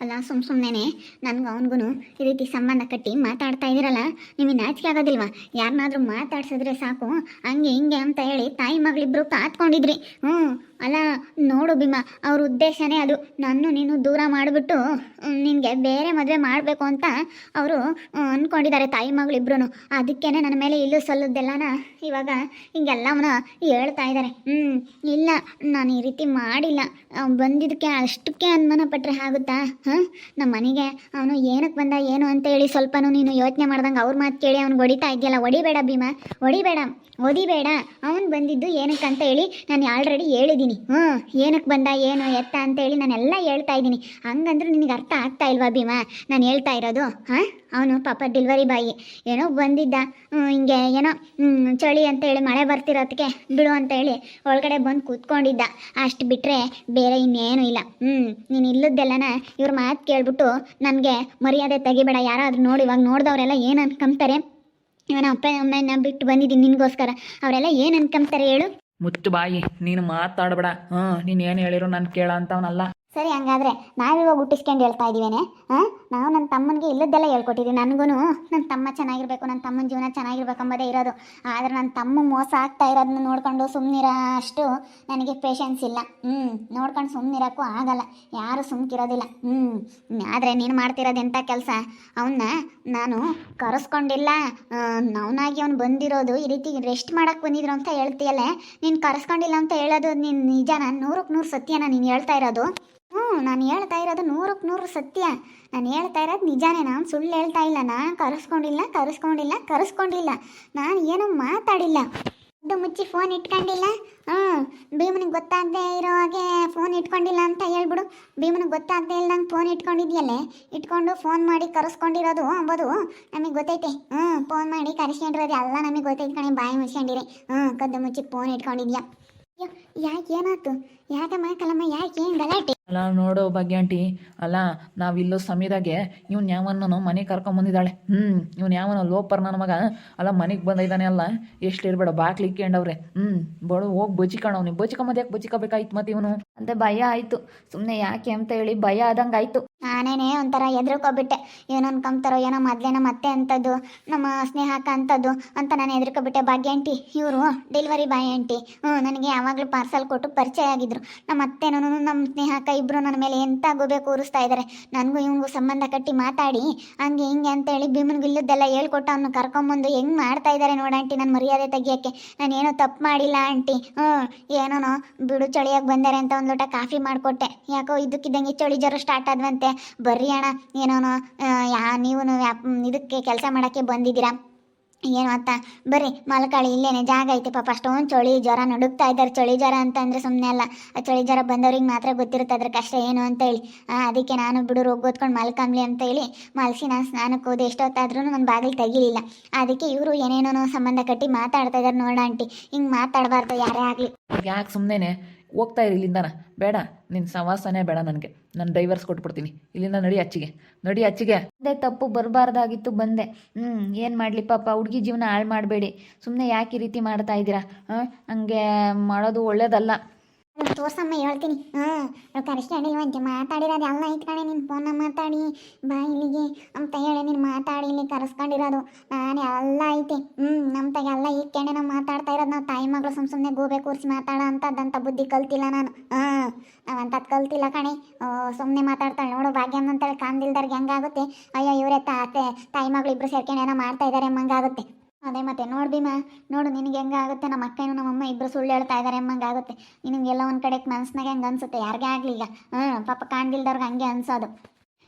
ಅಲ್ಲ, ಸುಮ್ ಸುಮ್ಮನೆ ನನಗೂ ಅವನಿಗೂ ಈ ರೀತಿ ಸಂಬಂಧ ಕಟ್ಟಿ ಮಾತಾಡ್ತಾ ಇದ್ದೀರಲ್ಲ ನಿಮಗೆ ನಾಚಿಕೆ ಆಗೋದಿಲ್ವಾ? ಯಾರನ್ನಾದ್ರೂ ಮಾತಾಡ್ಸಿದ್ರೆ ಸಾಕು. ಹಂಗೆ ಹಿಂಗೆ ಅಂತ ಹೇಳಿ ತಾಯಿ ಮಗಳಿಬ್ರು ಕಾತ್ಕೊಂಡಿದ್ರಿ. ಹ್ಞೂ ಅಲ್ಲ, ನೋಡು ಭೀಮಾ, ಅವ್ರ ಉದ್ದೇಶನೇ ಅದು. ನಾನು ನೀನು ದೂರ ಮಾಡಿಬಿಟ್ಟು ನಿನಗೆ ಬೇರೆ ಮದುವೆ ಮಾಡಬೇಕು ಅಂತ ಅವರು ಅಂದ್ಕೊಂಡಿದ್ದಾರೆ ತಾಯಿ ಮಗಳಿಬ್ರು ಅದಕ್ಕೇನೆ ನನ್ನ ಮೇಲೆ ಇಲ್ಲೂ ಸಲ್ಲದ್ದೆಲ್ಲನ ಇವಾಗ ಹಿಂಗೆಲ್ಲವನ್ನ ಹೇಳ್ತಾ ಇದ್ದಾರೆ. ಹ್ಞೂ ಇಲ್ಲ, ನಾನು ಈ ರೀತಿ ಮಾಡಿಲ್ಲ. ಬಂದಿದ್ದಕ್ಕೆ ಅಷ್ಟಕ್ಕೆ ಅನುಮಾನ ಪಟ್ಟರೆ ಆಗುತ್ತಾ? ಹಾಂ? ನಮ್ಮ ಮನೆಗೆ ಅವನು ಏನಕ್ಕೆ ಬಂದ, ಏನು ಅಂತ ಹೇಳಿ ಸ್ವಲ್ಪನೂ ನೀನು ಯೋಚನೆ ಮಾಡ್ದಂಗೆ ಅವ್ರ ಮಾತು ಕೇಳಿ ಅವ್ನು ಹೊಡಿತಾ ಇದೆಯಲ್ಲ. ಹೊಡಿಬೇಡ ಭೀಮಾ, ಹೊಡಿಬೇಡ ಓದಿಬೇಡ ಅವನು ಬಂದಿದ್ದು ಏನಕ್ಕೆ ಅಂತ ಹೇಳಿ ನಾನು ಆಲ್ರೆಡಿ ಹೇಳಿದ್ದೀನಿ ಹ್ಞೂ ಏನಕ್ಕೆ ಬಂದ, ಏನು, ಎತ್ತ ಅಂತ ಹೇಳಿ ನಾನೆಲ್ಲ ಹೇಳ್ತಾ ಇದ್ದೀನಿ. ಹಂಗಂದ್ರೆ ನಿನಗೆ ಅರ್ಥ ಆಗ್ತಾ ಇಲ್ವಾ ಭೀಮಾ? ನಾನು ಹೇಳ್ತಾ ಇರೋದು, ಹಾಂ? ಅವನು ಪಾಪ ಡೆಲಿವರಿ ಬಾಯಿ. ಏನೋ ಬಂದಿದ್ದ ಹಿಂಗೆ ಏನೋ ಚಳಿ ಅಂತ ಹೇಳಿ ಮಳೆ ಬರ್ತಿರೋದಕ್ಕೆ ಬಿಡು ಅಂತ ಹೇಳಿ ಒಳಗಡೆ ಬಂದು ಕೂತ್ಕೊಂಡಿದ್ದ. ಅಷ್ಟು ಬಿಟ್ಟರೆ ಬೇರೆ ಇನ್ನೇನು ಇಲ್ಲ. ಹ್ಞೂ ನೀನು ಇಲ್ಲದ್ದೆಲ್ಲನ ಇವ್ರ ಮಾತು ಕೇಳ್ಬಿಟ್ಟು ನನಗೆ ಮರ್ಯಾದೆ ತೆಗಿಬೇಡ. ಯಾರಾದ್ರೂ ನೋಡಿ, ಇವಾಗ ನೋಡಿದವರೆಲ್ಲ ಏನು ಅನ್ಕೊಂತಾರೆ ಇವನ ಅಪ್ಪ ಅಮ್ಮನ ಬಿಟ್ಟು ಬಂದಿದ್ದೀನಿ ನಿನಗೋಸ್ಕರ. ಅವರೆಲ್ಲ ಏನು ಅನ್ಕೊಂತಾರೆ ಹೇಳು? ಮುಚ್ಚು ಬಾಯಿ ನೀನು ಮಾತಾಡಬೇಡ. ಹ್ಞೂ ನೀನು ಏನು ಹೇಳಿರೋ ನಾನು ಕೇಳ ಅಂತವನಲ್ಲ. ಸರಿ, ಹಂಗಾದ್ರೆ ನಾವಿವಾಗ ಹುಟ್ಟಿಸ್ಕೊಂಡು ಹೇಳ್ತಾ ಇದ್ದೀವೇನೆ ಹಾಂ? ನಾವು ನನ್ನ ತಮ್ಮನಿಗೆ ಇಲ್ಲದ್ದೆಲ್ಲ ಹೇಳ್ಕೊಟ್ಟಿದ್ದೀವಿ ನನಗೂ ನನ್ನ ತಮ್ಮ ಚೆನ್ನಾಗಿರ್ಬೇಕು ನನ್ನ ತಮ್ಮನ ಜೀವನ ಚೆನ್ನಾಗಿರ್ಬೇಕು ಅಂಬೋದೇ ಇರೋದು. ಆದರೆ ನನ್ನ ತಮ್ಮ ಮೋಸ ಆಗ್ತಾ ಇರೋದನ್ನ ನೋಡ್ಕೊಂಡು ಸುಮ್ಮನಿರೋ ಅಷ್ಟು ನನಗೆ ಪೇಷನ್ಸ್ ಇಲ್ಲ. ಹ್ಞೂ ನೋಡ್ಕೊಂಡು ಸುಮ್ಮನಿರೋಕ್ಕೂ ಆಗಲ್ಲ. ಯಾರು ಸುಮ್ಕಿರೋದಿಲ್ಲ. ಹ್ಞೂ ಆದರೆ ನೀನು ಮಾಡ್ತಿರೋದು ಎಂಥ ಕೆಲಸ? ಅವನ್ನ ನಾನು ಕರೆಸ್ಕೊಂಡಿಲ್ಲ. ಅವನಾಗಿ ಅವ್ನು ಬಂದಿರೋದು ಈ ರೀತಿ ರೆಸ್ಟ್ ಮಾಡೋಕ್ಕೆ ಬಂದಿದ್ರು ಅಂತ ಹೇಳ್ತೀಯಲ್ಲ? ನೀನು ಕರೆಸ್ಕೊಂಡಿಲ್ಲ ಅಂತ ಹೇಳೋದು ನೀನು ನಿಜಾನ? ನೂರಕ್ಕೆ ನೂರು ಸತ್ಯನ ನೀನು ಹೇಳ್ತಾ ಇರೋದು? ನಾನು ಹೇಳ್ತಾ ಇರೋದು ನೂರಕ್ಕೆ ನೂರು ಸತ್ಯ. ನಾನು ಹೇಳ್ತಾ ಇರೋದು ನಿಜಾನೇ, ನಾನು ಸುಳ್ಳು ಹೇಳ್ತಾ ಇಲ್ಲ. ನಾನು ಕರೆಸ್ಕೊಂಡಿಲ್ಲ ಕರೆಸ್ಕೊಂಡಿಲ್ಲ ಕರೆಸ್ಕೊಂಡಿಲ್ಲ. ನಾನು ಏನೂ ಮಾತಾಡಿಲ್ಲ. ಅದು ಮುಚ್ಚಿ ಫೋನ್ ಇಟ್ಕೊಂಡಿಲ್ಲ. ಹ್ಞೂ ಭೀಮನಿಗೆ ಗೊತ್ತಾಗದೆ ಇರೋ ಹಾಗೆ ಫೋನ್ ಇಟ್ಕೊಂಡಿಲ್ಲ ಅಂತ ಹೇಳ್ಬಿಡು. ಭೀಮನಿಗೆ ಗೊತ್ತಾಗದೆ ಇಲ್ದಂಗೆ ಫೋನ್ ಇಟ್ಕೊಂಡಿದ್ಯಲ್ಲೇ? ಇಟ್ಕೊಂಡು ಫೋನ್ ಮಾಡಿ ಕರೆಸ್ಕೊಂಡಿರೋದು ಅಂಬೋದು. ನಮಗೆ ಗೊತ್ತೈತೆ. ಹ್ಞೂ ಫೋನ್ ಮಾಡಿ ಕರೆಸ್ಕೊಂಡಿರೋದು ಎಲ್ಲ ನಮಗೆ ಗೊತ್ತೈತೆ ಕಣೆ, ಬಾಯಿ ಮುಚ್ಕೊಂಡಿರಿ. ಹ್ಞೂ ಕದ್ದು ಮುಚ್ಚಿ ಫೋನ್ ಇಟ್ಕೊಂಡಿದ್ಯಾ? ಯಾಕೆ ಏನಾಯ್ತು? ಯಾಕಮ್ಮ ಕಲಮ್ಮ ಯಾಕೆ ಏನು ಗಲಾಟೆ? ಅಲ್ಲ ನೋಡು ಭಾಗ್ಯಾಂಟಿ ಅಲ್ಲ ನಾವಿಲ್ಲೋ ಸಮಯದಾಗೆ ಇವ್ನು ಯಾವನ್ನೂ ಮನೆಗೆ ಕರ್ಕೊಂಬಂದಿದ್ದಾಳೆ ಹ್ಞೂ ಇವ್ನು ಯಾವನ ಲೋಪರ್ ನನ್ನ ಮಗ. ಅಲ್ಲ ಮನೆಗೆ ಬಂದಿದ್ದಾನೆ ಅಲ್ಲ. ಎಷ್ಟು ಇರಬೇಡ ಬಾಕ್ಲಿ ಇಕ್ಕೊಂಡವ್ರೆ ಹ್ಞೂ ಬಡು ಹೋಗಿ ಬಚಿಕೊಂಡವ್ನಿ ಬಚಿಕೊಂಬದು ಯಾಕೆ ಬಚಿಕೋಬೇಕಾಯ್ತು ಮತ್ತೆ ಇವನು? ಅಂತ ಭಯ ಆಯಿತು. ಸುಮ್ಮನೆ ಯಾಕೆ ಅಂತ ಹೇಳಿ ಭಯ ಆದಂಗೆ ಆಯಿತು ನಾನೇನೆ ಒಂಥರ ಎದ್ರಕೋಬಿಟ್ಟೆ. ಏನೋ ಅನ್ಕೊಂತಾರೋ ಏನೋ ಮೊದಲೇ ನಮ್ಮ ಅತ್ತೆ ಅಂಥದ್ದು ನಮ್ಮ ಸ್ನೇಹಕ ಅಂಥದ್ದು ಅಂತ ನಾನು ಎದ್ರಕೋಬಿಟ್ಟೆ. ಭಾಗ್ಯ ಆಂಟಿ, ಇವರು ಡೆಲಿವರಿ ಬಾಯ್ ಆಂಟಿ. ಹ್ಞೂ ನನಗೆ ಯಾವಾಗಲೂ ಪಾರ್ಸಲ್ ಕೊಟ್ಟು ಪರಿಚಯ ಆಗಿದ್ರು. ನಮ್ಮ ಅತ್ತೆನೂ ನಮ್ಮ ಸ್ನೇಹಕ ಇಬ್ಬರು ನನ್ನ ಮೇಲೆ ಎಂತ ಗುಬೆ ಕೂರಿಸ್ತಾ ಇದ್ದಾರೆ ನನಗೂ ಇವ್ನಿಗೂ ಸಂಬಂಧ ಕಟ್ಟಿ ಮಾತಾಡಿ, ಹಂಗೆ ಹಿಂಗೆ ಅಂತೇಳಿ ಭೀಮನ್ಗೆ ಗಿಲ್ಲದ್ದೆಲ್ಲ ಹೇಳ್ಕೊಟ್ಟು ಅವನು ಕರ್ಕೊಂಬಂದು ಹೆಂಗೆ ಮಾಡ್ತಾ ಇದ್ದಾರೆ ನೋಡ ಆಂಟಿ ನನ್ನ ಮರ್ಯಾದೆ ತೆಗಿಯೋಕ್ಕೆ. ನಾನು ಏನೋ ತಪ್ಪು ಮಾಡಿಲ್ಲ ಆಂಟಿ. ಹ್ಞೂ ಏನೋನೋ ಬಿಡು ಚಳಿಯಾಗಿ ಬಂದಾರೆ ಅಂತ ಒಂದು ಲೋಟ ಕಾಫಿ ಮಾಡಿಕೊಟ್ಟೆ. ಯಾಕೋ ಇದಕ್ಕಿದ್ದಂಗೆ ಚಳಿ ಜ್ವರ ಸ್ಟಾರ್ಟ್ ಆದ್ವಂತೆ. ಬರ್ರಿ ಅಣ್ಣ ಏನೋನೋ ಯಾ ನೀವು ಇದಕ್ಕೆ ಕೆಲಸ ಮಾಡೋಕ್ಕೆ ಬಂದಿದ್ದೀರಾ? ಏನು ಅಂತ ಬರ್ರಿ, ಮಲ್ಕಾಳಿ ಇಲ್ಲೇನೆ, ಜಾಗ ಐತೆ ಪಾಪ, ಅಷ್ಟೊಂದು ಚಳಿ ಜ್ವರ ನಡುಕ್ತಾ ಇದ್ದಾರೆ. ಚಳಿ ಜ್ವರ ಅಂತ ಅಂದರೆ ಸುಮ್ಮನೆ ಅಲ್ಲ, ಆ ಚಳಿ ಜ್ವರ ಬಂದವ್ರಿಗೆ ಮಾತ್ರ ಗೊತ್ತಿರುತ್ತೆ, ಅದ್ರ ಕಷ್ಟ ಏನು ಅಂತ ಹೇಳಿ. ಅದಕ್ಕೆ ನಾನು ಬಿಡು, ರೋಗ ಓದ್ಕೊಂಡು ಮಲ್ಕಂಬ್ಲಿ ಅಂತ ಹೇಳಿ ಮಲಸಿ ನಾನು ಸ್ನಾನಕ್ಕೆ ಹೋದೆ. ಎಷ್ಟೊತ್ತಾದ್ರೂ ನನ್ನ ಬಾಗಿಲು ತೆಗಿಲಿಲ್ಲ. ಅದಕ್ಕೆ ಇವರು ಏನೇನೋ ಸಂಬಂಧ ಕಟ್ಟಿ ಮಾತಾಡ್ತಾ ಇದ್ದಾರೆ ನೋಡ ಆಂಟಿ. ಹಿಂಗೆ ಮಾತಾಡಬಾರ್ದು, ಯಾರೇ ಆಗಲಿ. ಯಾಕೆ ಸುಮ್ಮನೆ ಹೋಗ್ತಾ ಇರಿ ಬೇಡ ನಿನ್ನ ಸವಾಸನೇ ಬೇಡ ನನಗೆ. ನಾನು ಡೈವರ್ಸ್ ಕೊಟ್ಬಿಡ್ತೀನಿ. ಇಲ್ಲಿಂದ ನಡಿ ಅಚ್ಚಿಗೆ. ನಡಿ ಅಚ್ಚಿಗೆ. ಅದೇ ತಪ್ಪು ಬರಬಾರ್ದಾಗಿತ್ತು ಬಂದೆ. ಹ್ಞೂ ಏನು ಮಾಡಲಿ ಪಾಪ, ಹುಡುಗಿ ಜೀವನ ಹಾಳು ಮಾಡಬೇಡಿ. ಸುಮ್ಮನೆ ಯಾಕೆ ಈ ರೀತಿ ಮಾಡ್ತಾ ಇದ್ದೀರಾ? ಹಾಂ, ಹಂಗೆ ಮಾಡೋದು ಒಳ್ಳೇದಲ್ಲ. ತೋರ್ಸಮ್ಮ, ಹೇಳ್ತೀನಿ. ಹ್ಞೂ ಕರೆಸ್ಕೊಂಡಿಲ್ವಂತೆ ಮಾತಾಡಿರೋದು ಎಲ್ಲ ಕಣೆ ನಿನ್ನ ಫೋನ್ ಮಾತಾಡಿ. ಬಾ ಇಲ್ಲಿಗೆ ಅಂತ ಹೇಳಿ ನೀನು ಮಾತಾಡಿ, ಇಲ್ಲಿ ಕರೆಸ್ಕೊಂಡಿರೋದು. ನಾನು ಎಲ್ಲ ಐತೆ. ಹ್ಞೂ ನಮ್ಮ ತಗ ಎಲ್ಲ ಇಟ್ಕೊಂಡೆ ನಾವು ಮಾತಾಡ್ತಾ ಇರೋದು, ನಾವು ತಾಯಿ ಮಗಳು ಸುಮ್ಮ ಸುಮ್ಮನೆ ಗೋಬೆ ಕೂರಿಸಿ ಮಾತಾಡೋ ಅಂಥದ್ದಂಥ ಬುದ್ಧಿ ಕಲ್ತಿಲ್ಲ ನಾನು. ಹಾಂ ನಾವು ಅಂಥದ್ದು ಕಲ್ತಿಲ್ಲ ಕಣೆ. ಸುಮ್ಮನೆ ಮಾತಾಡ್ತಾಳೆ. ನೋಡು, ಭಾಗ್ಯಮ್ಮ ಅಂತೇಳಿ ಕಾಣ್ದಿಲ್ದಾರ್ಗೆ ಹೆಂಗಾಗುತ್ತೆ? ಅಯ್ಯೋ, ಇವರೇ ತಾತೆ, ತಾಯಿ ಮಗಳು ಇಬ್ಬರು ಸೇರ್ಕೊಂಡು ಏನೋ ಮಾಡ್ತಾ ಇದ್ದಾರೆ ಎಂಬಂಗಾಗುತ್ತೆ ಅದೇ ಮತ್ತೆ ನೋಡು ಭೀಮಾ, ನೋಡು ನಿನಗೆ ಹೆಂಗಾಗುತ್ತೆ ನಮ್ಮ ಅಕ್ಕನೂ ನಮ್ಮಮ್ಮ ಇಬ್ಬರು ಸುಳ್ಳು ಹೇಳ್ತಾ ಇದ್ದಾರೆ ನಿನಗೆ ಎಲ್ಲ ಒಂದು ಕಡೆ ಮನಸ್ಸಿನಾಗೆ ಹೆಂಗೆ ಅನ್ಸುತ್ತೆ? ಯಾರಿಗೇ ಆಗಲಿ ಈಗ? ಹಾಂ, ಪಾಪ ಕಾಣ್ದಿಲ್ದವ್ರಿಗೆ ಹಂಗೆ ಅನ್ಸೋದು.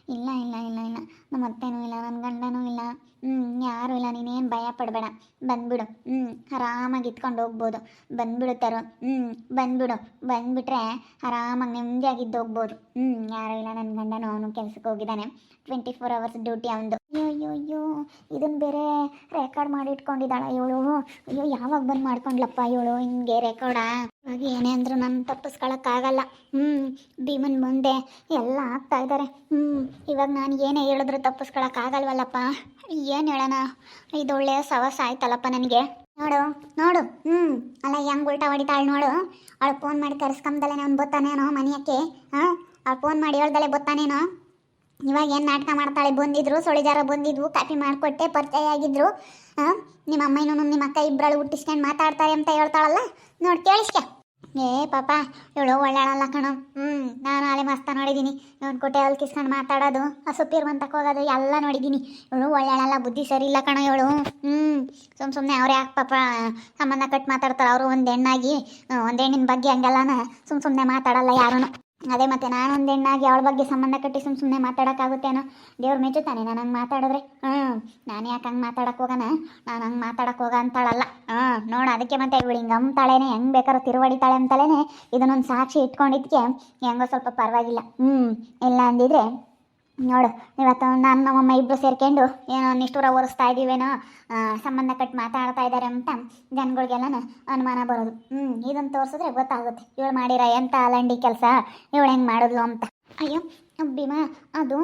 ಇಲ್ಲ ಇಲ್ಲ ಇಲ್ಲ ಇಲ್ಲ. ನಮ್ಮ ಅತ್ತೆನೂ ಇಲ್ಲ ನನ್ನ ಗಂಡನೂ ಇಲ್ಲ. ಹ್ಞೂ ಯಾರು ಇಲ್ಲ, ನೀನೇನು ಭಯ ಪಡಬೇಡ ಬಂದ್ಬಿಡು. ಹ್ಞೂ ಆರಾಮಾಗಿ ಇತ್ಕೊಂಡು ಹೋಗ್ಬೋದು. ಬಂದ್ಬಿಡು ತರು ಹ್ಞೂ ಬಂದ್ಬಿಡು. ಬಂದ್ಬಿಟ್ರೆ ಆರಾಮಾಗಿ ನೆಮ್ಮದಿಯಾಗಿದ್ದು ಹೋಗ್ಬೋದು. ಹ್ಞೂ ಯಾರು ಇಲ್ಲ ನನ್ನ ಗಂಡನು ಅವನು ಕೆಲಸಕ್ಕೆ ಹೋಗಿದ್ದಾನೆ. ಟ್ವೆಂಟಿ ಫೋರ್ ಅವರ್ಸ್ ಡ್ಯೂಟಿ ಅವನದು. ಅಯ್ಯೋ ಅಯ್ಯೋ ಇದನ್ನ ಬೇರೆ ರೆಕಾರ್ಡ್ ಮಾಡಿ ಇಟ್ಕೊಂಡಿದ್ದಾಳ ಇವಳು. ಅಯ್ಯೋ, ಯಾವಾಗ ಬಂದು ಮಾಡ್ಕೊಂಡ್ಲಪ್ಪ ಇವಳು ಹಿಂಗೆ ರೆಕಾರ್ಡಾ ಇವಾಗ ಏನೇ ಅಂದರೂ ನಾನು ತಪ್ಪಿಸ್ಕೊಳಕ್ಕಾಗಲ್ಲ. ಹ್ಞೂ ಭೀಮನ್ ಮುಂದೆ ಎಲ್ಲ ಆಗ್ತಾ ಇದ್ದಾರೆ ಹ್ಞೂ ಇವಾಗ ನಾನು ಏನೇ ಹೇಳಿದ್ರು ತಪ್ಪಿಸ್ಕೊಳಕ್ಕಾಗಲ್ವಲ್ಲಪ್ಪ? ಏನು ಹೇಳೋಣ? ಇದು ಒಳ್ಳೆಯ ಸವಸ ಆಯ್ತಲ್ಲಪ್ಪ ನನಗೆ. ನೋಡು ನೋಡು ಹ್ಞೂ ಅಲ್ಲ, ಹೆಂಗ್ ಉಲ್ಟಾ ಹೊಡಿತಾಳೆ ನೋಡು. ಅವಳು ಫೋನ್ ಮಾಡಿ ಕರೆಸ್ಕೊಂಬದಲ್ಲೇ ಅವ್ನು ಬತ್ತಾನೇನೋ ಮನೆಯಕ್ಕೆ, ಹಾಂ? ಅವಳು ಫೋನ್ ಮಾಡಿ ಹೇಳ್ದಲೆ ಬತ್ತಾನೇನೋ? ಇವಾಗ ಏನು ನಾಟಕ ಮಾಡ್ತಾಳೆ? ಬಂದಿದ್ರು, ಸೊಳಿಜಾರ ಬಂದಿದ್ವು, ಕಾಫಿ ಮಾಡಿಕೊಟ್ಟೆ, ಪರಿಚಯ ಆಗಿದ್ರು, ಹಾಂ? ನಿಮ್ಮ ಅಮ್ಮನೂ ನಿಮ್ಮ ಅಕ್ಕ ಇಬ್ಬರಳು ಹುಟ್ಟಿಸ್ಕೊಂಡು ಮಾತಾಡ್ತಾರೆ ಅಂತ ಹೇಳ್ತಾಳಲ್ಲ? ನೋಡಿ, ಕೇಳಿಸ್ಕೆ. ಏ, ಪಾಪ, ಇವಳು ಒಳ್ಳೆಯಾಳಲ್ಲ ಕಣೋ. ಹ್ಞೂ ನಾನು ಅಲೆ ಮಸ್ತ ನೋಡಿದ್ದೀನಿ. ಇವನು ಕೊಟ್ಟೆ ಅಲ್ಲಿ ಕಿಸ್ಕೊಂಡು ಮಾತಾಡೋದು, ಆ ಸೊಪ್ಪಿರುವಂತಕ್ಕೆ ಹೋಗೋದು, ಎಲ್ಲ ನೋಡಿದ್ದೀನಿ. ಇವಳು ಒಳ್ಳೆಯಾಳಲ್ಲ ಬುದ್ಧಿ ಸರಿ ಇಲ್ಲ ಕಣೋ ಇವಳು. ಹ್ಞೂ ಸುಮ್ಮ ಸುಮ್ಮನೆ ಅವ್ರು ಯಾಕೆ ಪಾಪ ಸಂಬಂಧ ಕಟ್ ಮಾತಾಡ್ತಾರೆ? ಅವರು ಒಂದು ಹೆಣ್ಣಾಗಿ ಒಂದು ಹೆಣ್ಣಿನ ಬಗ್ಗೆ ಹಂಗೆಲ್ಲನ ಸುಮ್ಮ ಸುಮ್ಮನೆ ಮಾತಾಡಲ್ಲ ಯಾರೂ ಅದೇ ಮತ್ತೆ ನಾನು ಒಂದು ಹೆಣ್ಣಾಗಿ ಅವಳ ಬಗ್ಗೆ ಸಂಬಂಧ ಕಟ್ಟಿ ಸುಮ್ಮ ಸುಮ್ಮನೆ ಮಾತಾಡೋಕ್ಕಾಗುತ್ತೇನೋ? ದೇವ್ರು ಮೆಚ್ಚುತ್ತಾನೆ, ನಾನು ಹಂಗೆ ಮಾತಾಡಿದ್ರೆ. ಹ್ಞೂ ನಾನು ಯಾಕೆ ಹಂಗೆ ಮಾತಾಡಕ್ಕೆ ಹೋಗೋಣ ನಾನು ಹಂಗೆ ಮಾತಾಡಕ್ಕೆ ಹೋಗ ಅಂತಾಳಲ್ಲ. ಹಾಂ ನೋಡು ಅದಕ್ಕೆ ಮತ್ತೆ ಇವಳು ಹಿಂಗೆ ಅಂತಾಳೇನೆ ಹೆಂಗೆ ಬೇಕಾದ್ರೂ ತಿರುವಡಿತಾಳೆ ಅಂತಾಳೇನೆ. ಇದನ್ನೊಂದು ಸಾಕ್ಷಿ ಇಟ್ಕೊಂಡಿದ್ದಕ್ಕೆ ಹೆಂಗೋ ಸ್ವಲ್ಪ ಪರವಾಗಿಲ್ಲ. ಹ್ಞೂ ಇಲ್ಲ ಅಂದಿದ್ರೆ ನೋಡು ಇವತ್ತು ನಾನು ನಮ್ಮಮ್ಮ ಇಬ್ಬರು ಸೇರ್ಕೊಂಡು ಏನೋ ನಿಷ್ಠೂರ ಒರೆಸ್ತಾ ಇದ್ದೀವೇನೋ ಸಂಬಂಧ ಕಟ್ ಮಾತಾಡ್ತಾ ಇದ್ದಾರೆ ಅಂತ ಜನಗಳಿಗೆಲ್ಲನೂ ಅನುಮಾನ ಬರೋದು. ಹ್ಞೂ ಇದನ್ನು ತೋರಿಸಿದ್ರೆ ಗೊತ್ತಾಗುತ್ತೆ. ಇವಳು ಮಾಡಿರ ಎಂಥ ಅಲಂಡಿ ಕೆಲಸ, ಇವಳು ಹೆಂಗೆ ಮಾಡಿದ್ಲು ಅಂತ. ಅಯ್ಯೋ, ಭೀಮಾ, ಅದು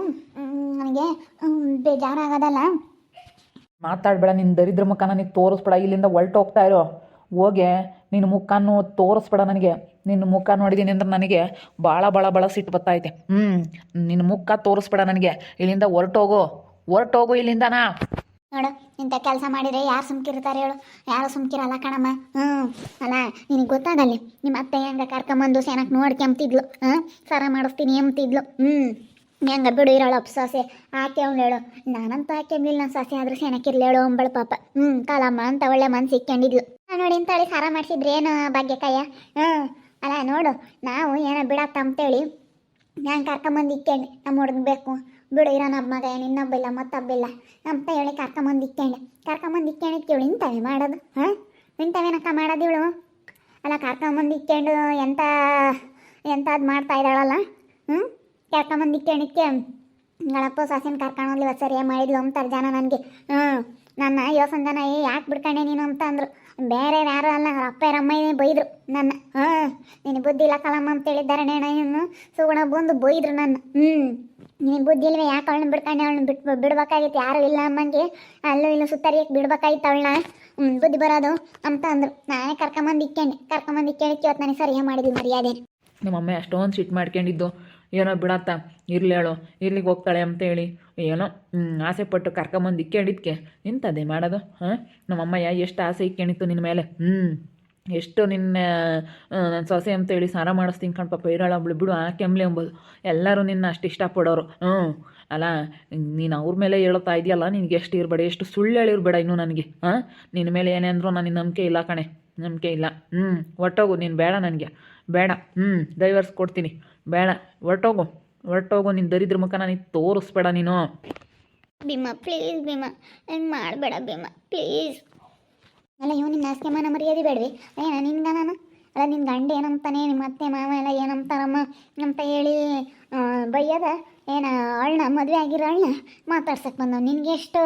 ನನಗೆ ಬೇಜಾರಾಗೋದಲ್ಲ. ಮಾತಾಡಬೇಡ ನಿನ್ನ ದರಿದ್ರ ಮುಖ ನನಗೆ ತೋರಿಸ್ಬೇಡ, ಇಲ್ಲಿಂದ ಹೊಲ್ಟೋಗ್ತಾ ಇರೋ. ಹೋಗೆ ನಿನ್ನ ಮುಖನೂ ತೋರಿಸ್ಬೇಡ ನನಗೆ. ನಿನ್ನ ಮುಖ ನೋಡಿದ್ದೀನಿ ಅಂದ್ರೆ ನನಗೆ ಭಾಳ ಭಾಳ ಭಾಳ ಸಿಟ್ಟು ಬರ್ತೈತೆ. ಹ್ಞೂ ನಿನ್ನ ಮುಖ ತೋರಿಸ್ಬೇಡ ನನಗೆ. ಇಲ್ಲಿಂದ ಹೊರಟೋಗು. ಹೊರಟೋಗು ಇಲ್ಲಿಂದನಾ? ನೋಡು ಇಂಥ ಕೆಲಸ ಮಾಡಿದರೆ ಯಾರು ಸುಮ್ಕಿರ್ತಾರೆ ಹೇಳು. ಯಾರು ಸುಮ್ಕಿರಲ್ಲ ಕಣಮ್ಮ. ಹ್ಞೂ ಅಲ್ಲ ನಿನಗೆ ಗೊತ್ತಾಗಲ್ಲಿ ನಿಮ್ಮ ಅತ್ತೆ ಹೆಂಗೆ ಕರ್ಕೊಂಬಂದು ಸೇನಕ್ಕೆ ನೋಡ್ಕೊಂಬ್ತಿದ್ಲು ಹಾಂ? ಸರ ಮಾಡಿಸ್ತೀನಿ ಎಂಬ್ತಿದ್ಲು ಹ್ಞೂ ಹೆಂಗೆ ಬಿಡು ಇರೋಳು ಅಪ್ಸಾಸೆ ಆಕೆ ಅವ್ಳು ಹೇಳು ನಾನಂತೂ ಹಾಕ್ಯಂಬಿಲ್ಲ ನನ್ನ ಸಾಸೆ ಆದರೂ ಸೇನಕ್ಕಿರ್ಲಿ ಹೇಳು ಅಂಬಳು ಪಾಪ. ಹ್ಞೂ ಕಾಲಮ್ಮ ಅಂತ ಒಳ್ಳೆ ಮನ್ಸು ಇಕ್ಕೊಂಡಿದ್ಲು. ನೋಡಿ ಇಂಥಳಿ ಸಾರ ಮಾಡಿಸಿದ್ರೆ ಏನು ಭಾಗ್ಯಕಯ್ಯ ಹ್ಞೂ ಅಲ್ಲ, ನೋಡು, ನಾವು ಏನ ಬಿಡತ್ತ ಅಂತೇಳಿ ನಾನು ಕರ್ಕೊಂಬಂದು ಇಕ್ಕಂಡು ನಮ್ಮ ಹುಡುಗ ಬೇಕು. ಬಿಡು, ಇರೋ ನಮ್ಮ ಮಗ ಏನು ಇನ್ನೊಬ್ಬಿಲ್ಲ ಮತ್ತೊಬ್ಬಿಲ್ಲ ಅಂತ ಹೇಳಿ ಕರ್ಕೊಂಬಂದು ಇಕ್ಕಂಡು ಕರ್ಕೊಂಬಂದು ಇಕ್ಕಂಡಿಕ್ಕೆ ಇವಳು ಇಂಥವೇ ಮಾಡೋದು, ಹಾಂ? ಇಂಥವೇನಕ್ಕ ಮಾಡೋದು ಇವಳು? ಅಲ್ಲ, ಕರ್ಕೊಂಬಂದು ಎಂತ ಎಂಥ ಎಂಥದ್ದು ಮಾಡ್ತಾ ಇದ್ದಾಳಲ್ಲ ಹ್ಞೂ ಕರ್ಕೊಂಬಂದು ಇಕ್ಕಂಡಿಕ್ಕೆ ಗಳಪ್ಪ ಸೊಸೆನ ಕರ್ಕೊಂಡೋಗ್ಲಿ ಇವತ್ತು ಸರಿಯಾಗಿ ಮಾಡಿದ್ಲು ಅಂತಾರೆ ಜನ ನನಗೆ. ಹ್ಞೂ ನನ್ನ ಯೋಸನ ಜನ, ಏ, ಯಾಕೆ ಬಿಡ್ಕೊಂಡೆ ನೀನು ಅಂತ ಅಂದರು. ಬೇರೆ ಯಾರು ಅಲ್ಲ, ಅವ್ರ ಅಪ್ಪ ಅಮ್ಮನೇ ಬೈದ್ರು ನನ್ನ. ಹಾಂ ನಿನ್ ಬುದ್ಧಿ ಇಲ್ಲ ಕಲಮ್ಮ ಅಂತ ಹೇಳಿದ್ದಾರೆ ನೇಣ ಸುಗುಣ ಬಂದು ಬೈದ್ರು ನನ್ನ. ಹ್ಞೂ ನಿನ್ ಬುದ್ಧಿ ಇಲ್ವೇ? ಯಾಕೆ ಅವಳನ್ನ ಬಿಡ್ತಾನೆ? ಅವಳನ್ನ ಬಿಟ್ಟು ಬಿಡ್ಬೇಕಾಗಿತ್ತು ಯಾರು ಇಲ್ಲ ಅಮ್ಮಂಗೆ. ಅಲ್ಲೂ ಇಲ್ಲೂ ಸುತ್ತರಿಯಕ್ಕೆ ಬಿಡ್ಬೇಕಾಗಿತ್ತು ಅವಳನ್ನ. ಬುದ್ಧಿ ಬರೋದು ಅಂತ ಅಂದರು. ನಾನೇ ಕರ್ಕೊಂಬಂದು ಇಕ್ಕೇನೆ. ಕರ್ಕೊಂಬಂದು ಇಕ್ಕೇನೆ ಇವತ್ತು ನನಗೆ ಸರಿಯಾಗಿ ಮಾಡಿದ್ವಿ ಮರ್ಯಾದೆ. ನಮ್ಮ ಅಮ್ಮ ಅಷ್ಟೊಂದು ಸಿಟ್ಟು ಮಾಡ್ಕೊಂಡಿದ್ದು. ಏನೋ ಬಿಡತ್ತ ಇರ್ಲಿ ಹೇಳು ಇರ್ಲಿಗೆ ಹೋಗ್ತಾಳೆ ಅಂತೇಳಿ ಏನೋ ಹ್ಮ್, ಆಸೆ ಪಟ್ಟು ಕರ್ಕೊಂಬಂದು ಇಕ್ಕೊಂಡಿದ್ಕೆ. ಇಂಥದ್ದೇ ಮಾಡೋದು ಹಾಂ? ನಮ್ಮಮ್ಮಯ್ಯ ಎಷ್ಟು ಆಸೆ ಇಕ್ಕೊಂಡಿತ್ತು ನಿನ್ನ ಮೇಲೆ? ಹ್ಞೂ ಎಷ್ಟು ನಿನ್ನ ನನ್ನ ಸೊಸೆ ಅಂತೇಳಿ ಸಾರ ಮಾಡಿಸ್ತೀನಿ ಕಣ್ ಪಾಪ ಇರೋಳ ಬಿಡು ಆ ಕೆಮ್ಲಿ ಎಂಬುದು ಎಲ್ಲರೂ ನಿನ್ನ ಅಷ್ಟು ಇಷ್ಟಪಡೋರು. ಹ್ಞೂ. ಅಲ್ಲ ನೀನು ಅವ್ರ ಮೇಲೆ ಹೇಳ್ತಾ ಇದೆಯಲ್ಲ ನಿನಗೆ ಎಷ್ಟು ಇರಬೇಡ ಎಷ್ಟು ಸುಳ್ಳು ಹೇಳಿರ್ಬೇಡ ಇನ್ನೂ ನನಗೆ ಹಾಂ? ನಿನ್ನ ಮೇಲೆ ಏನೇ ಅಂದರೂ ನನಗೆ ನಂಬಿಕೆ ಇಲ್ಲ ಕಣೆ ನಂಬಿಕೆ ಇಲ್ಲ. ಹ್ಞೂ ಒಟ್ಟೋಗು ನೀನು ಬೇಡ ನನಗೆ. ಬೇಡ. ಹ್ಞೂ ಡೈವರ್ಸ್ ಕೊಡ್ತೀನಿ. ಬೇಡ. ಹೊರಟೋಗು. ಹೊರಟೋಗು ನಿನ್ನ ದರಿದ್ರ ಮುಖ ನನಗೆ ತೋರಿಸ್ಬೇಡ ನೀನು. ಭೀಮಾ ಪ್ಲೀಸ್ ಭೀಮಾ. ಹೆಂಗೆ ಮಾಡಬೇಡ ಭೀಮಾ. ಪ್ಲೀಸ್ ಅಲ್ಲ ಇವ್ ನಿನ್ನ ಮನ ಮರ್ಯಾದೆ ಬೇಡವಿ. ಏನ ನಿನ್ಗ ನಾನು? ಅಲ್ಲ ನಿನ್ನ ಗಂಡ ಏನಂತಾನೆ ನಿಮ್ಮ ಅತ್ತೆ ಮಾವ ಎಲ್ಲ ಏನಂತಾರಮ್ಮ ಅಂತ ಹೇಳಿ ಬಯ್ಯದ ಬೈಯದ? ಏನ ಅಳ್ಣ ಮದುವೆ ಆಗಿರೋ ಅಳ್ಣ ಮಾತಾಡ್ಸಕ್ಕೆ ಬಂದವ್. ನಿನ್ಗೆ ಎಷ್ಟು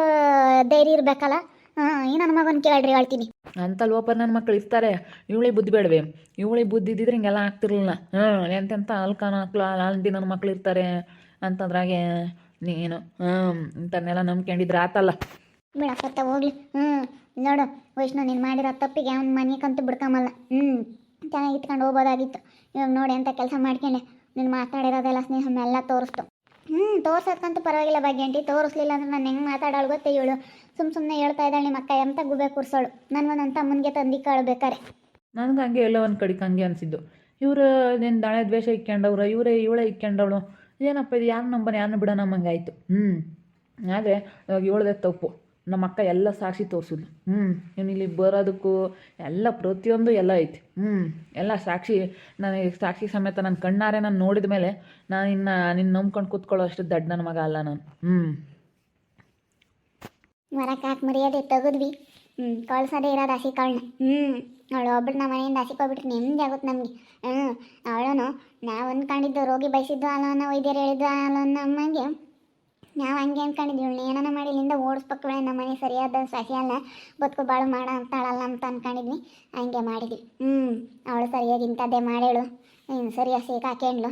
ಧೈರ್ಯ ಇರಬೇಕಲ್ಲ? ಹಾಂ ಈ ನನ್ನ ಮಗನ ಕೇಳ್ರಿ, ಹೇಳ್ತೀನಿ. ಅಂತ ಲೋಪರ್ ನನ್ನ ಮಕ್ಕಳು ಇರ್ತಾರೆ. ಇವಳಿ ಬುದ್ಧಿ ಬೇಡವೆ. ಇವಳಿ ಬುದ್ಧಿ ಇದ್ದಿದ್ರೆ ಹಿಂಗೆಲ್ಲ ಆಗ್ತಿರ್ಲಿಲ್ಲ. ಹಾಂ, ಎಂತೆಂಥ ಅಲ್ಕಾನ ಮಕ್ಳು ಅಲ್ದಿ ನನ್ನ ಮಕ್ಳು ಇರ್ತಾರೆ ಅಂತಂದ್ರಾಗೆ ನೀನು ಹ್ಞೂ ಇಂಥನ್ನೆಲ್ಲ ನಂಬ್ಕೊಂಡಿದ್ರೆ ಆತಲ್ಲ. ಬಿಡಪ್ಪ ಹೋಗ್ಲಿ. ಹ್ಞೂ ನೋಡು, ವೈಷ್ಣು ನೀನು ಮಾಡಿರೋ ತಪ್ಪಿಗೆ ಅವ್ನ ಮನೆಗಂತೂ ಬಿಡ್ಕೊಂಬಲ್ಲ. ಹ್ಞೂ ಚೆನ್ನಾಗಿ ಇಟ್ಕೊಂಡು ಹೋಗ್ಬೋದಾಗಿತ್ತು ಇವಾಗ ನೋಡಿ ಅಂತ ಕೆಲಸ ಮಾಡ್ಕೊಂಡೆ. ನೀನು ಮಾತಾಡಿರೋದೆಲ್ಲ ಸ್ನೇಹನೆಲ್ಲ ತೋರಿಸ್ತು. ಹ್ಞೂ ತೋರ್ಸೋದ್ಕಂತೂ ಪರವಾಗಿಲ್ಲ ಭಾಗ್ಯಂಟಿ ತೋರಿಸ್ಲಿಲ್ಲ ಅಂದ್ರೆ ನಾನು ಹೆಂಗೆ ಮಾತಾಡೋಳು ಗೊತ್ತೇ ಇವಳು. ಸುಮ್ಮ ಸುಮ್ಮನೆ ಹೇಳ್ತಾ ಇದ್ದಾಳೆ ನಿಮ್ಮ ಅಕ್ಕ, ಎಂತ ಗುಬೆ ಕೂರ್ಸೋಳು? ನನ್ನ ನನ್ನ ತಂದಿ ಕಾಳು ಬೇಕಾರೆ ನನಗೆ ಹಂಗೆ ಎಲ್ಲ ಒಂದು ಕಡೆಗೆ ಹಂಗೆ ಅನಿಸಿದ್ದು. ಇವರು ಏನು ದಾಳೆ ದ್ವೇಷ ಇಕ್ಕೊಂಡವ್ರು, ಇವರೇ, ಇವಳೆ ಇಕ್ಕೊಂಡವಳು. ಏನಪ್ಪ ಇದು, ಯಾರು ನಂಬನ ಯಾರನ್ನ ಬಿಡೋ ನಮ್ಮಂಗೆ ಹ್ಞೂ ಆದರೆ ಇವಾಗ ಇವಳದೇ ತಪ್ಪು. ನಮ್ಮ ಅಕ್ಕ ಎಲ್ಲ ಸಾಕ್ಷಿ ತೋರಿಸಿದ್ಲು. ಹ್ಞೂ ಇವ್ನು ಇಲ್ಲಿ ಬರೋದಕ್ಕೂ ಎಲ್ಲ ಪ್ರತಿಯೊಂದು ಎಲ್ಲ ಐತಿ. ಹ್ಞೂ ಎಲ್ಲ ಸಾಕ್ಷಿ ನನಗೆ ಸಾಕ್ಷಿ ಸಮೇತ ನನ್ನ ಕಣ್ಣಾರೆ ನಾನು ನೋಡಿದ ಮೇಲೆ ನಾನು ಇನ್ನು ನಿನ್ನ ನಂಬ್ಕೊಂಡು ಕೂತ್ಕೊಳ್ಳೋ ಅಷ್ಟು ದಡ್ಡ ನನ್ನ ಮಗ ಅಲ್ಲ ನಾನು. ಹ್ಞೂ ಮರಕ್ಕೆ ಹಾಕಿ ಮರ್ಯಾದೆ ತೆಗೆದ್ವಿ. ಹ್ಞೂ ಕಳ್ಸೋದೇ ಇರೋದು ಹಸಿ ಕಾಳನ್ನ ಹ್ಞೂ ಅವಳು ಒಬ್ಬರು ನಮ್ಮ ಮನೆಯಿಂದ ಹಸಿ ಹೋಗ್ಬಿಟ್ರೆ ನೆಮ್ಮದಿ ಆಗುತ್ತೆ ನಮಗೆ. ಹ್ಞೂ ಅವಳನು ನಾವು ಅಂದ್ಕೊಂಡಿದ್ದು ರೋಗಿ ಬಯಸಿದ್ದು ಅಲ್ಲೋನ ವೈದ್ಯರು ಹೇಳಿದ್ದು ಅಲ್ಲೋ ಅಮ್ಮಗೆ ನಾವು ಹಂಗೆ ಅಂದ್ಕೊಂಡಿದ್ವಿ ಇವಳು ಏನಾನ ಮಾಡಿ ಇಲ್ಲಿಂದ ನಮ್ಮ ಮನೆ ಸರಿಯಾದ ಸಹಿ ಅಲ್ಲ, ಬದುಕು ಬಾಳು ಮಾಡ ಅಂತಾಳಲ್ಲ ಅಂತ ಅಂದ್ಕೊಂಡಿದ್ವಿ ಹಂಗೆ ಮಾಡಿದ್ವಿ. ಹ್ಞೂ ಅವಳು ಸರಿಯಾಗಿ ಇಂಥದ್ದೇ ಮಾಡೇಳು ಹ್ಞೂ ಸರಿಯಾಗಿ ಸಿಕ್ಕಾಕೇಂಡ್ಲು